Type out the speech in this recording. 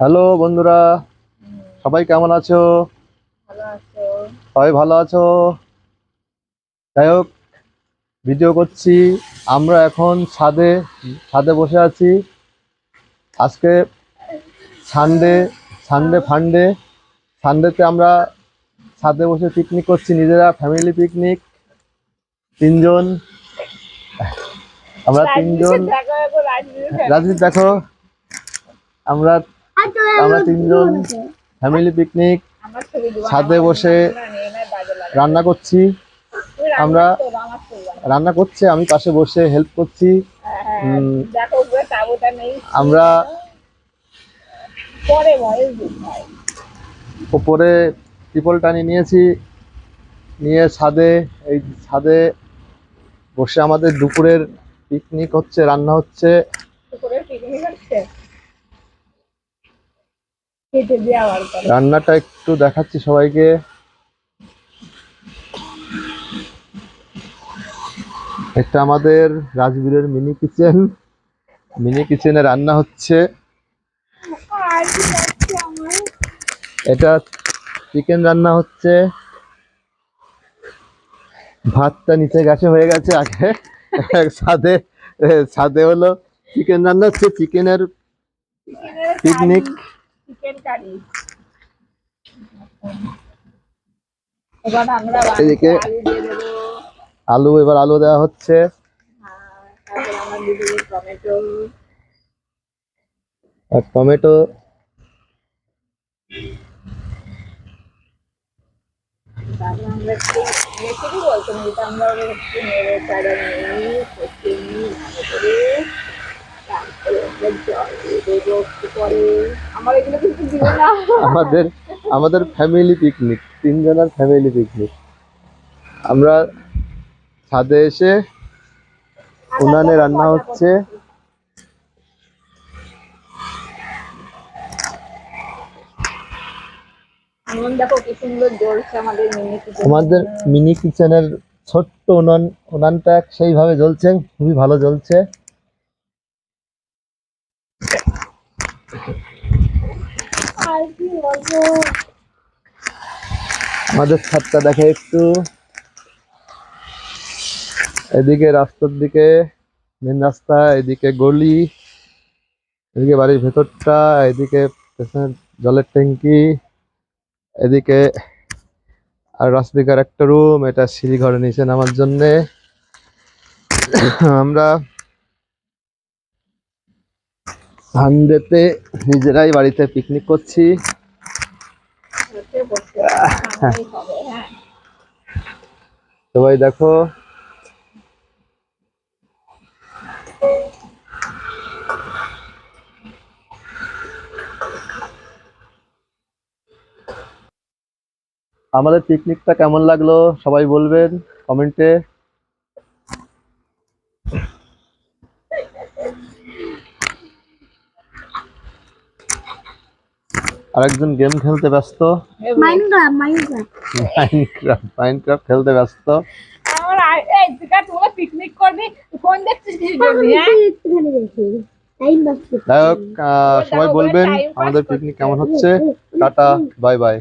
Hello বন্ধুরা সবাই কেমন আছো? সবাই ভালো আছো? যাই হোক ভিডিও করছি। আমরা এখন ছাদে ছাদে বসে আছি। আজকে সানডে সানডে ফান্ডে সানডেতে আমরা ছাদে বসে পিকনিক করছি নিজেরা ফ্যামিলি পিকনিক তিনজন। আমরা তিনজন। রাজনীতি দেখো। আমরা আমরা তিনজন ফ্যামিলি পিকনিক ছাদে বসে রান্না করছি। আমরা-। রান্না করছে আমি পাশে বসে হেল্প করছি। আমরা উপরে ত্রিপল টানি নিয়েছি নিয়ে ছাদে এই ছাদে বসে আমাদের দুপুরের পিকনিক হচ্ছে রান্না হচ্ছে। উপরে পিকনিক হচ্ছে? কেটে আবার রান্নাটা একটু দেখাচ্ছি সবাইকে। এটা আমাদের রাজবীরের মিনি কিচেন। মিনি কিচেনে রান্না হচ্ছে। এটা চিকেন রান্না হচ্ছে। ভাতটা নিচে গেছে হয়ে গেছে আগে। সাদে সাদে হলো চিকেন রান্না হচ্ছে। চিকেনের পিকনিক চিকেন কারি এবার আমরা এদিকে- আলু এবার আলু দেওয়া হচ্ছে। দেবো টমেটো। আর টমেটো। আমরা আমাদের আমাদের ফ্যামিলি পিকনিক তিনজনের ফ্যামিলি পিকনিক আমরা ছাদে এসে উনানে রান্না হচ্ছে। আমাদের মিনি কিচেনের ছোট্ট উনান উনানটা সেইভাবে জ্বলছে খুবই ভালো জ্বলছে। আমাদের ছাদটা দেখে একটু। এদিকে রাস্তার দিকে মেন রাস্তা, এদিকে গলি, এদিকে বাড়ির ভেতরটা, এদিকে জলের ট্যাঙ্কি, এদিকে আর রাস্তা একটা রুম এটা সিঁড়ি ঘরে নিচে নামার জন্যে। আমরা সানডেতে নিজেরাই বাড়িতে পিকনিক করছি। সবাই দেখো। আমাদের পিকনিকটা কেমন লাগল? সবাই বলবেন কমেন্টে। আরেকজন গেম খেলতে ব্যস্ত। মাইনক্রাফট খেলতে ব্যস্ত। আমার এই তুই তোমরা পিকনিক করবি? ফোন দেখছিস কিছু জন্য হ্যাঁ? সবাই বলবেন আমাদের পিকনিক কেমন হচ্ছে। Tata bye bye